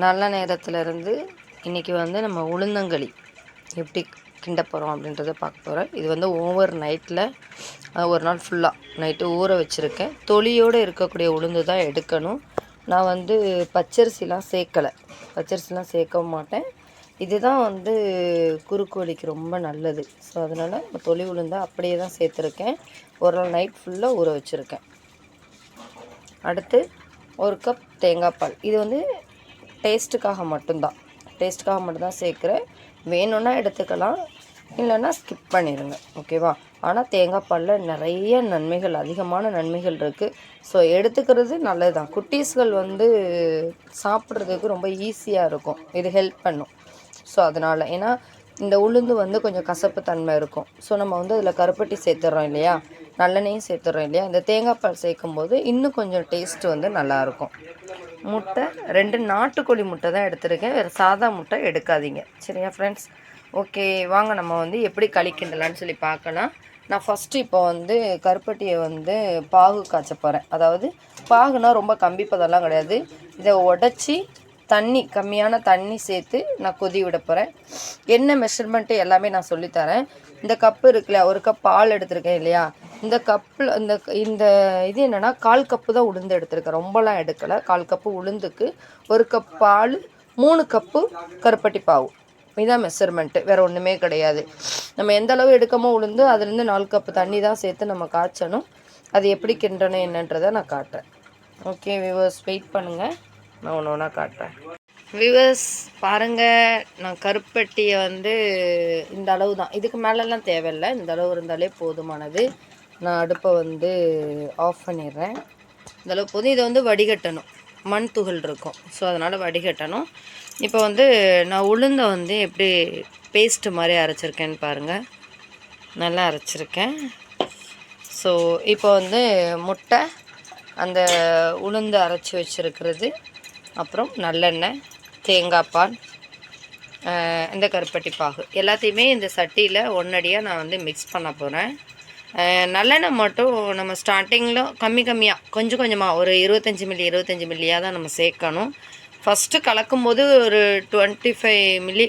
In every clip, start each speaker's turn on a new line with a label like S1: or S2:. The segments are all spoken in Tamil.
S1: நல்ல நேரத்துலேருந்து இன்றைக்கி வந்து நம்ம உளுந்தங்களி எப்படி கிண்ட போகிறோம் அப்படின்றத பார்க்க போகிறேன் இது வந்து ஓவர் நைட்டில் ஒரு நாள் ஃபுல்லாக நைட்டு ஊற வச்சுருக்கேன். தொலியோடு இருக்கக்கூடிய உளுந்து தான் எடுக்கணும். நான் வந்து பச்சரிசிலாம் சேர்க்கலை. பச்சரிசிலாம் சேர்க்க மாட்டேன். இதுதான் வந்து குறுக்கு வலிக்கு ரொம்ப நல்லது. ஸோ அதனால் தொலி உளுந்தை அப்படியே தான் சேர்த்துருக்கேன். ஒரு நாள் நைட் ஃபுல்லாக ஊற வச்சுருக்கேன். அடுத்து ஒரு கப் தேங்காய் பால். இது வந்து டேஸ்ட்டுக்காக மட்டும்தான். டேஸ்ட்டுக்காக மட்டும்தான் சேர்க்குறேன். வேணும்னா எடுத்துக்கலாம். இல்லைன்னா ஸ்கிப் பண்ணிடுங்க. ஓகேவா ஆனால் தேங்காய் பாலில் நிறைய நன்மைகள் அதிகமான நன்மைகள் இருக்குது ஸோ எடுத்துக்கிறது நல்லது தான் குட்டீஸ்கள் வந்து சாப்பிட்றதுக்கு ரொம்ப ஈஸியாக இருக்கும். இது ஹெல்ப் பண்ணும். ஸோ அதனால். ஏன்னா இந்த உளுந்து வந்து கொஞ்சம் கசப்பு தன்மை இருக்கும். ஸோ நம்ம வந்து அதில் கருப்பட்டி சேர்த்துட்றோம் இல்லையா? நல்லெண்ணெயும் சேர்த்துட்றோம் இல்லையா? இந்த தேங்காய் பால் சேர்க்கும் போது இன்னும் கொஞ்சம் டேஸ்ட் வந்து நல்லாயிருக்கும். முட்டை ரெண்டு நாட்டுக்கோழி முட்டை தான் எடுத்திருக்கேன். வேறு சாதா முட்டை எடுக்காதீங்க. சரியா ஃப்ரெண்ட்ஸ் ஓகே வாங்க நம்ம வந்து எப்படி களி கிண்டலான்னு சொல்லி பார்க்கலாம். நான் ஃபஸ்ட்டு இப்போ வந்து கருப்பட்டியை வந்து பாகு காய்ச்ச போகிறேன் அதாவது பாகுனா ரொம்ப கம்பி பதெல்லாம் கிடையாது. இதை உடச்சி தண்ணி கம்மியான தண்ணி சேர்த்து நான் கொதி விட போகிறேன் என்ன மெஷர்மெண்ட்டு எல்லாமே நான் சொல்லித்தரேன் இந்த கப்பு இருக்குல்ல ஒரு கப் பால் எடுத்திருக்கேன் இல்லையா? இந்த கப்பில் இந்த இந்த இது என்னென்னா கால் கப்பு தான் உளுந்து எடுத்திருக்கேன். ரொம்பலாம் எடுக்கலை. கால் கப்பு உளுந்துக்கு ஒரு கப் பால் மூணு கப்பு கருப்பட்டி பாவு. இதுதான் மெஷர்மெண்ட்டு வேறு ஒன்றுமே கிடையாது. நம்ம எந்த அளவு எடுக்கமோ உளுந்து அதுலேருந்து நாலு கப்பு தண்ணி தான் சேர்த்து நம்ம காய்ச்சணும். அது எப்படி கிண்டணும் என்னன்றதை நான் காட்டுறேன். ஓகே விவர்ஸ் வெயிட் பண்ணுங்கள் நான் ஒன்று ஒன்றா காட்டுறேன். வியூவர்ஸ் பாருங்கள் நான் கருப்பட்டியை வந்து இந்த அளவு தான். இதுக்கு மேலெல்லாம் தேவையில்லை. இந்த அளவு இருந்தாலே போதுமானது. நான் அடுப்பை வந்து ஆஃப் பண்ணிடுறேன். இந்த அளவு போதும். இதை வந்து வடிகட்டணும். மண் துகள் இருக்கும். ஸோ அதனால் வடிகட்டணும். இப்போ வந்து நான் உளுந்தை வந்து எப்படி பேஸ்ட்டு மாதிரி அரைச்சிருக்கேன்னு பாருங்கள் நல்லா அரைச்சிருக்கேன். ஸோ இப்போ வந்து முட்டை அந்த உளுந்து அரைச்சி வச்சுருக்கிறது. அப்புறம் நல்லெண்ணெய் தேங்காய் பால் இந்த கருப்பட்டி பாகு. எல்லாத்தையுமே இந்த சட்டியில் ஒன்றடியாக நான் வந்து மிக்ஸ் பண்ண போகிறேன் நல்லெண்ணெய் மட்டும் நம்ம ஸ்டார்டிங்கில் கம்மி கம்மியாக கொஞ்சம் கொஞ்சமாக ஒரு இருபத்தஞ்சி மில்லி இருபத்தஞ்சி மில்லியாக தான் நம்ம சேர்க்கணும். ஃபஸ்ட்டு கலக்கும்போது ஒரு டுவெண்ட்டி ஃபைவ் மில்லி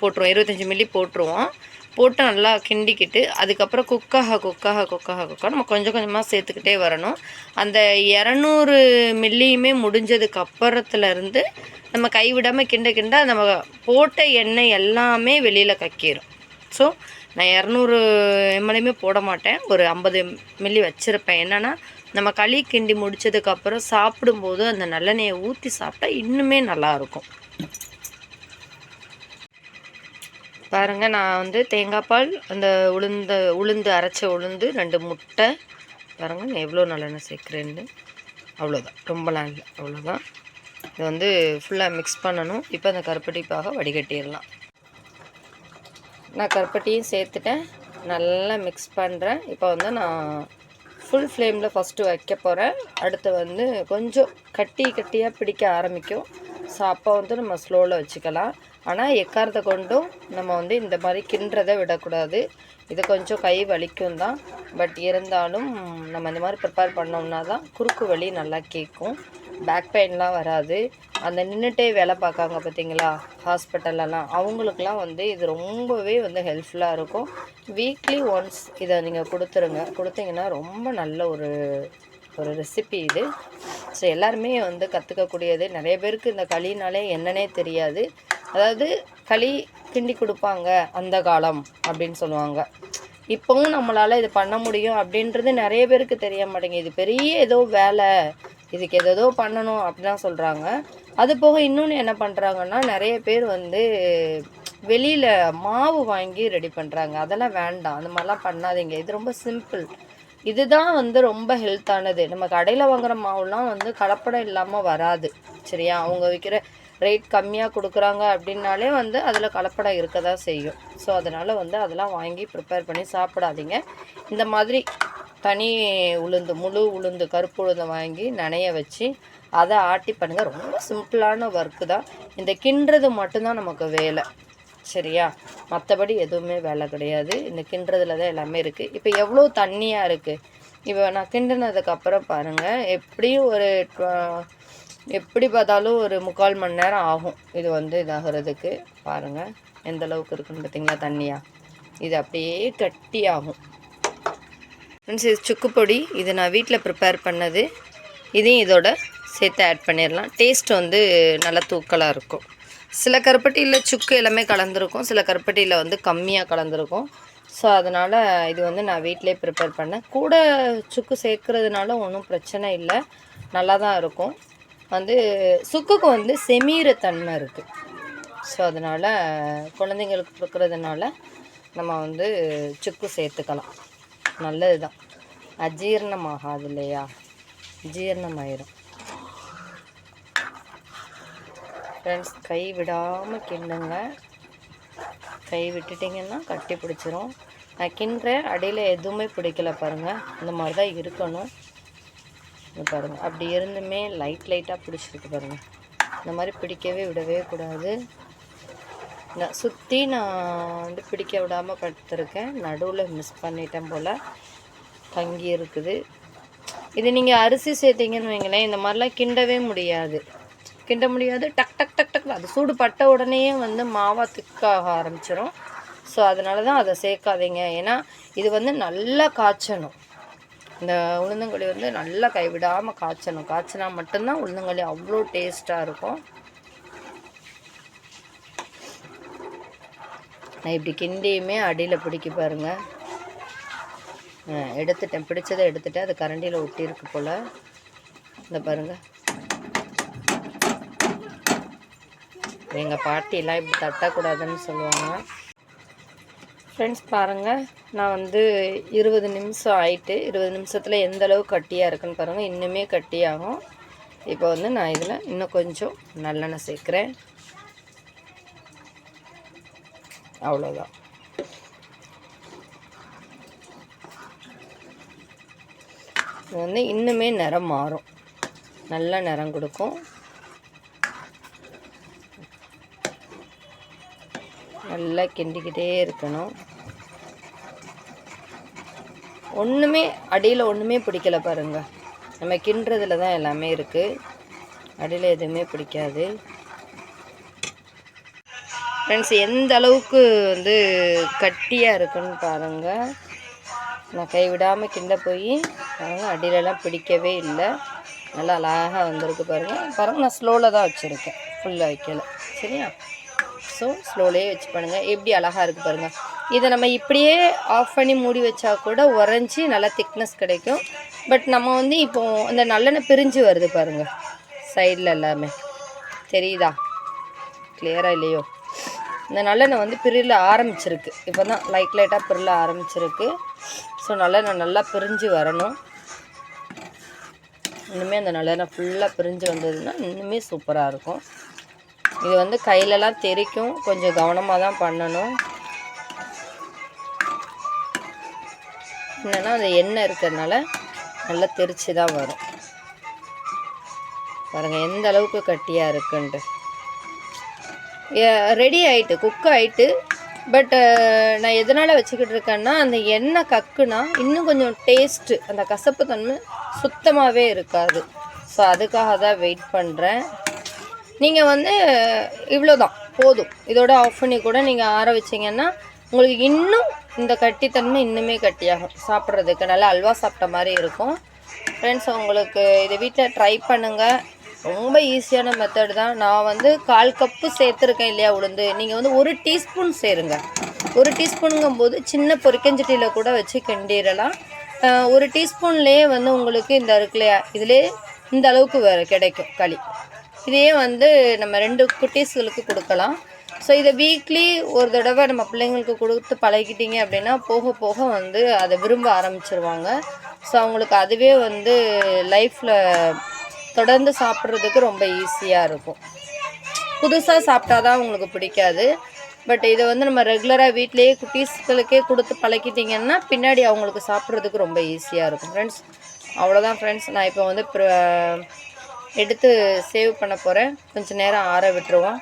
S1: போட்டுருவோம் இருபத்தஞ்சி மில்லி போட்டுருவோம். போட்டு நல்லா கிண்டிக்கிட்டு அதுக்கப்புறம் குக்காக குக்காக குக்காக குக்காக நம்ம கொஞ்சம் கொஞ்சமாக சேர்த்துக்கிட்டே வரணும். அந்த இரநூறு மில்லியுமே முடிஞ்சதுக்கு அப்புறத்துலேருந்து நம்ம கைவிடாமல் கிண்ட கிண்ட நம்ம போட்ட எண்ணெய் எல்லாமே வெளியில் கக்கிரும். ஸோ நான் இரநூறு எம்எல்ஏமே போட மாட்டேன். ஒரு ஐம்பது மில்லி வச்சுருப்பேன். என்னென்னா நம்ம களி கிண்டி முடிச்சதுக்கப்புறம் சாப்பிடும்போது அந்த நல்லெண்ணெயை ஊற்றி சாப்பிட்டா இன்னுமே நல்லாயிருக்கும் பாருங்கள் நான் வந்து தேங்காய் பால் அந்த உளுந்த உளுந்து அரைச்ச உளுந்து ரெண்டு முட்டை. பாருங்கள் நான் எவ்வளோ நல்லெண்ணெய் சேர்க்குறேன்னு. அவ்வளோதான். ரொம்பலாம் இல்லை அவ்வளோதான். இதை வந்து ஃபுல்லாக மிக்ஸ் பண்ணணும். இப்போ அந்த கருப்பட்டிப்பாக வடிகட்டிடலாம். நான் கருப்பட்டியும் சேர்த்துட்டேன். நல்லா மிக்ஸ் பண்ணுறேன் இப்போ வந்து நான் ஃபுல் ஃப்ளேமில் ஃபஸ்ட்டு வைக்க போகிறேன் அடுத்து வந்து கொஞ்சம் கட்டி கட்டியாக பிடிக்க ஆரம்பிக்கும். ஸோ அப்போ வந்து நம்ம ஸ்லோவில் வச்சுக்கலாம். ஆனால் எக்காரத்தை கொண்டும் நம்ம வந்து இந்த மாதிரி கிண்டுறதை விடக்கூடாது. இது கொஞ்சம் கை வலிக்கும் தான். பட் இருந்தாலும் நம்ம இந்த மாதிரி ப்ரிப்பேர் பண்ணோம்னா தான் குறுக்கு வலி நல்லா கேட்கும். பேக் பெயின்லாம் வராது. அந்த நின்றுட்டே வேலை பார்க்காங்க பார்த்தீங்களா? ஹாஸ்பிட்டல்லலாம் அவங்களுக்குலாம் வந்து இது ரொம்பவே வந்து ஹெல்ப்ஃபுல்லாக இருக்கும். வீக்லி ஒன்ஸ் இதை நீங்கள் கொடுத்துருங்க. கொடுத்தீங்கன்னா ரொம்ப நல்ல ஒரு ஒரு ரெசிபி இது. ஸோ எல்லாருமே வந்து கற்றுக்கக்கூடியது நிறைய பேருக்கு இந்த களினாலே என்னன்னே தெரியாது. அதாவது களி கிண்டி கொடுப்பாங்க அந்த காலம் அப்படின்னு சொல்லுவாங்க. இப்போவும் நம்மளால் இது பண்ண முடியும் அப்படின்றது நிறைய பேருக்கு தெரிய மாட்டேங்குது. இது பெரிய ஏதோ வேலை இதுக்கு ஏதோ பண்ணணும் அப்படிலாம் சொல்கிறாங்க அது போக இன்னொன்று என்ன பண்ணுறாங்கன்னா நிறைய பேர் வந்து வெளியில் மாவு வாங்கி ரெடி பண்ணுறாங்க அதெல்லாம் வேண்டாம். அந்த மாதிரிலாம் பண்ணாதீங்க. இது ரொம்ப சிம்பிள் இதுதான் வந்து ரொம்ப ஹெல்த்தானது நம்ம கடையில் வாங்குகிற மாவுலாம் வந்து கலப்படம் இல்லாமல் வராது சரியா? அவங்க விற்கிற ரேட் கம்மியாக கொடுக்குறாங்க அப்படின்னாலே வந்து அதில் கலப்படம் இருக்க தான் செய்யும். ஸோ அதனால் வந்து அதெல்லாம் வாங்கி ப்ரிப்பேர் பண்ணி சாப்பிடாதீங்க. இந்த மாதிரி தனி உளுந்து முழு உளுந்து கருப்பு உளுந்து வாங்கி நனைய வச்சு அதை ஆட்டி பண்ணுங்கள் ரொம்ப சிம்பிளான ஒர்க்கு தான். இந்த கிண்டுறது மட்டும்தான் நமக்கு வேலை. சரியா? மற்றபடி எதுவுமே வேலை கிடையாது. இந்த கிண்டுறதுல தான் எல்லாமே இருக்குது இப்போ எவ்வளோ தண்ணியாக இருக்குது இப்போ நான் கிண்டினதுக்கப்புறம் பாருங்கள் எப்படியும் ஒரு எப்படி பார்த்தாலும் ஒரு முக்கால் மணி நேரம் ஆகும் இது வந்து இதாகிறதுக்கு. பாருங்கள் எந்த அளவுக்கு இருக்குன்னு பார்த்தீங்களா தண்ணியாக இது அப்படியே கட்டி ஆகும். ஃப்ரெண்ட்ஸ் இது சுக்கு பொடி இது நான் வீட்டில் ப்ரிப்பேர் பண்ணது. இதையும் இதோட சேர்த்து ஆட் பண்ணிடலாம். டேஸ்ட் வந்து நல்லா தூக்கலாக இருக்கும். சில கருப்பட்டியில் சுக்கு எல்லாமே கலந்துருக்கும் சில கருப்பட்டியில் வந்து கம்மியாக கலந்துருக்கும். ஸோ அதனால் இது வந்து நான் வீட்டிலே ப்ரிப்பேர் பண்ணேன். கூட சுக்கு சேர்க்குறதுனால ஒன்றும் பிரச்சனை இல்லை. நல்லா தான் இருக்கும். வந்து சுக்குக்கு வந்து செமீர தன்மை இருக்குது ஸோ அதனால் குழந்தைங்களுக்கு கொடுக்குறதுனால நம்ம வந்து சுக்கு சேர்த்துக்கலாம். நல்லது தான் அஜீரணமாகாது இல்லையா? ஜீரணமாயிரும். ஃப்ரெண்ட்ஸ் கை விடாமல் கிண்டுங்க. கை விட்டுட்டிங்கன்னா கட்டி பிடிச்சிரும். நான் கிண்டுறேன் அடியில் எதுவுமே பிடிக்கல பாருங்கள் இந்த மாதிரி தான் இருக்கணும். இது பாருங்கள் அப்படி இருந்துமே லைட் லைட்டாக பிடிச்சிருக்கு பாருங்கள் இந்த மாதிரி பிடிக்கவே விடவே கூடாது. நான் சுற்றி நான் வந்து பிடிக்க விடாமல் படுத்துருக்கேன். நடுவில் மிஸ் பண்ணிட்டேன் போல் தங்கி இருக்குது இது நீங்கள் அரிசி சேர்த்தீங்கன்னு வைங்களேன். இந்த மாதிரிலாம் கிண்டவே முடியாது. கிண்ட முடியாது. டக் டக் டக் டக் அது சூடு பட்ட உடனேயே வந்து மாவா திக்காக ஆரம்பிச்சிடும் ஸோ அதனால தான் அதை சேர்க்காதீங்க. ஏன்னா இது வந்து நல்லா காய்ச்சணும். இந்த உளுந்தங்களி வந்து நல்லா கைவிடாமல் காய்ச்சணும். காய்ச்சினா மட்டும்தான் உளுந்தங்களி அவ்வளோ டேஸ்ட்டாக இருக்கும். நான் இப்படி கிண்டியுமே அடியில் பிடிக்க பாருங்க. எடுத்துட்டேன். பிடிச்சதை எடுத்துட்டேன். அது கரண்டியில் ஒட்டியிருக்கு போல். இந்த பாருங்கள் எங்கள் பாட்டிலாம் இப்படி தட்டக்கூடாதுன்னு சொல்லுவாங்க. ஃப்ரெண்ட்ஸ் பாருங்கள் நான் வந்து இருபது நிமிஷம் ஆயிட்டு இருபது நிமிஷத்தில் எந்த அளவு கட்டியாக இருக்குன்னு பாருங்கள் இன்னுமே கட்டியாகும். இப்போ வந்து நான் இதில் இன்னும் கொஞ்சம் நல்லெண்ணெய் சேர்க்குறேன். அவ்வளோதான் இது வந்து இன்னுமே நிறம் மாறும். நல்ல நிறம் கொடுக்கும். நல்லா கிண்டிக்கிட்டே இருக்கணும். ஒன்றுமே அடியில் ஒன்றுமே பிடிக்கல பாருங்க. நம்ம கிண்டுறதுல தான் எல்லாமே இருக்குது அடியில் எதுவுமே பிடிக்காது. ஃப்ரெண்ட்ஸ் எந்த அளவுக்கு வந்து கட்டியாக இருக்குன்னு பாருங்கள் நான் கைவிடாமல் கிண்ட போய் பாருங்கள் அடியிலலாம் பிடிக்கவே இல்லை. நல்லா அழகாக வந்திருக்கு பாருங்கள் பாருங்கள் நான் ஸ்லோவில் தான் வச்சுருக்கேன். ஃபுல்லாக வைக்கல. சரியா? ஸோ ஸ்லோலேயே வச்சு பண்ணுங்கள் எப்படி அழகாக இருக்குது பாருங்கள் இதை நம்ம இப்படியே ஆஃப் பண்ணி மூடி வச்சா கூட உறைஞ்சி நல்லா திக்னஸ் கிடைக்கும். பட் நம்ம வந்து இப்போ அந்த நல்லெண்ணெய் பிரிஞ்சு வருது பாருங்கள் சைடில் எல்லாமே. தெரியுதா? கிளியராக இல்லையோ? இந்த நல்லெண்ணெய் வந்து பிரில ஆரம்பிச்சிருக்கு. இப்போ தான் லைட் லைட்டாக பிரில ஆரம்பிச்சிருக்கு. ஸோ நல்லெண்ணெய் நல்லா பிரிஞ்சு வரணும். இன்னுமே அந்த நல்லெண்ணெய் ஃபுல்லாக பிரிஞ்சு வந்ததுன்னா இன்னுமே சூப்பராக இருக்கும். இது வந்து கையிலலாம் தெறிக்கும் கொஞ்சம் கவனமாக தான் பண்ணணும். என்னென்னா அந்த எண்ணெய் இருக்கிறதுனால நல்லா தெரித்து தான் வரும். பாருங்கள் எந்த அளவுக்கு கட்டியாக இருக்குன்ட்டு. ரெடி ஆயிட்டு குக் ஆயிட்டு பட்டு நான் எதனால் வச்சுக்கிட்டு இருக்கேன்னா அந்த எண்ணெய் கக்குனா இன்னும் கொஞ்சம் டேஸ்ட்டு அந்த கசப்பு தன்மை சுத்தமாகவே இருக்காது. ஸோ அதுக்காக தான் வெயிட் பண்ணுறேன் நீங்கள் வந்து இவ்வளோ தான் போதும். இதோட ஆஃப் பண்ணி கூட நீங்கள் ஆற வச்சிங்கன்னா உங்களுக்கு இன்னும் இந்த கட்டித்தன்மை இன்னுமே கட்டியாகும். சாப்பிட்றதுக்கு நல்லா அல்வா சாப்பிட்ட மாதிரி இருக்கும். ஃப்ரெண்ட்ஸ் உங்களுக்கு இதை வீட்டில் ட்ரை பண்ணுங்கள் ரொம்ப ஈஸியான மெத்தட் தான். நான் வந்து கால் கப்பு சேர்த்துருக்கேன் இல்லையா உளுந்து. நீங்கள் வந்து ஒரு டீஸ்பூன் சேருங்க. ஒரு டீஸ்பூனுங்கும் போது சின்ன பொறிக்கஞ்சட்டியில் கூட வச்சு கிண்டிடலாம். ஒரு டீஸ்பூன்லேயே வந்து உங்களுக்கு இந்த இருக்குல்லையா இதிலே இந்த அளவுக்கு வேறு கிடைக்கும் களி. இதையே வந்து நம்ம ரெண்டு குட்டீஸ்களுக்கு கொடுக்கலாம். ஸோ இதை வீக்லி ஒரு தடவை நம்ம பிள்ளைங்களுக்கு கொடுத்து பழகிட்டீங்க அப்படின்னா போக போக வந்து அதை விரும்ப ஆரம்பிச்சிருவாங்க. ஸோ அவங்களுக்கு அதுவே வந்து லைஃப்பில் தொடர்ந்து சாப்பிட்றதுக்கு ரொம்ப ஈஸியாக இருக்கும். புதுசாக சாப்பிட்டா தான் உங்களுக்கு பிடிக்காது. பட் இதை வந்து நம்ம ரெகுலராக வீட்லேயே குட்டீஸ்களுக்கே கொடுத்து பழக்கிட்டிங்கன்னா பின்னாடி அவங்களுக்கு சாப்பிட்றதுக்கு ரொம்ப ஈஸியாக இருக்கும். ஃப்ரெண்ட்ஸ் அவ்வளோதான் ஃப்ரெண்ட்ஸ் நான் இப்போ வந்து ப்ர- எடுத்து சேவ் பண்ண போகிறேன் கொஞ்சம் நேரம் ஆற விட்டுருவோம்.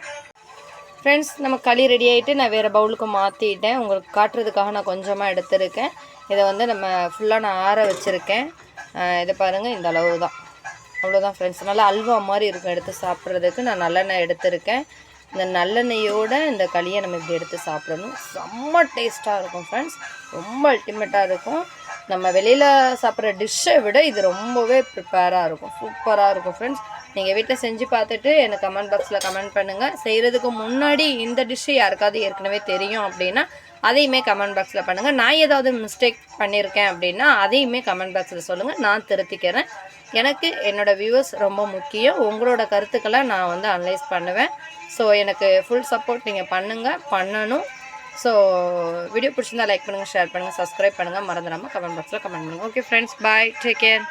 S1: ஃப்ரெண்ட்ஸ் நம்ம களி ரெடி ஆகிட்டு நான் வேறு பவுலுக்கு மாற்றிட்டேன் உங்களுக்கு காட்டுறதுக்காக நான் கொஞ்சமாக எடுத்திருக்கேன். இதை வந்து நம்ம ஃபுல்லாக நான் ஆற வச்சுருக்கேன். இதை பாருங்கள் இந்த அளவு தான் அவ்வளோதான் ஃப்ரெண்ட்ஸ் நல்லா அல்வா மாதிரி இருக்கும் எடுத்து சாப்பிட்றதுக்கு. நான் நல்லெண்ணெய் எடுத்திருக்கேன். இந்த நல்லெண்ணெயோட இந்த களியை நம்ம இப்படி எடுத்து சாப்பிடணும். செம்ம டேஸ்ட்டாக இருக்கும் ஃப்ரெண்ட்ஸ் ரொம்ப அல்டிமேட்டாக இருக்கும். நம்ம வெளியில் சாப்பிட்ற டிஷ்ஷை விட இது ரொம்பவே ப்ரிப்பேராக இருக்கும். சூப்பராக இருக்கும் ஃப்ரெண்ட்ஸ் நீங்கள் வீட்டில் செஞ்சு பார்த்துட்டு எனக்கு கமெண்ட் பாக்ஸில் கமெண்ட் பண்ணுங்கள் செய்கிறதுக்கு முன்னாடி இந்த டிஷ்ஷு யாருக்காவது ஏற்கனவே தெரியும் அப்படின்னா அதையுமே கமெண்ட் பாக்ஸில் பண்ணுங்கள் நான் ஏதாவது மிஸ்டேக் பண்ணியிருக்கேன் அப்படின்னா அதையுமே கமெண்ட் பாக்ஸில் சொல்லுங்கள் நான் திருத்திக்கிறேன். எனக்கு என்னோடய வியூவர்ஸ் ரொம்ப முக்கியம். உங்களோட கருத்துக்களை நான் வந்து அனலைஸ் பண்ணுவேன். ஸோ எனக்கு ஃபுல் சப்போர்ட் நீங்கள் பண்ணுங்கள் பண்ணணும். ஸோ வீடியோ பிடிச்சிருந்தா லைக் பண்ணுங்கள் ஷேர் பண்ணுங்கள் சப்ஸ்கிரைப் பண்ணுங்கள் மறந்துடாமல் கமெண்ட் பாக்ஸில் கமெண்ட் பண்ணுங்கள் okay friends bye take care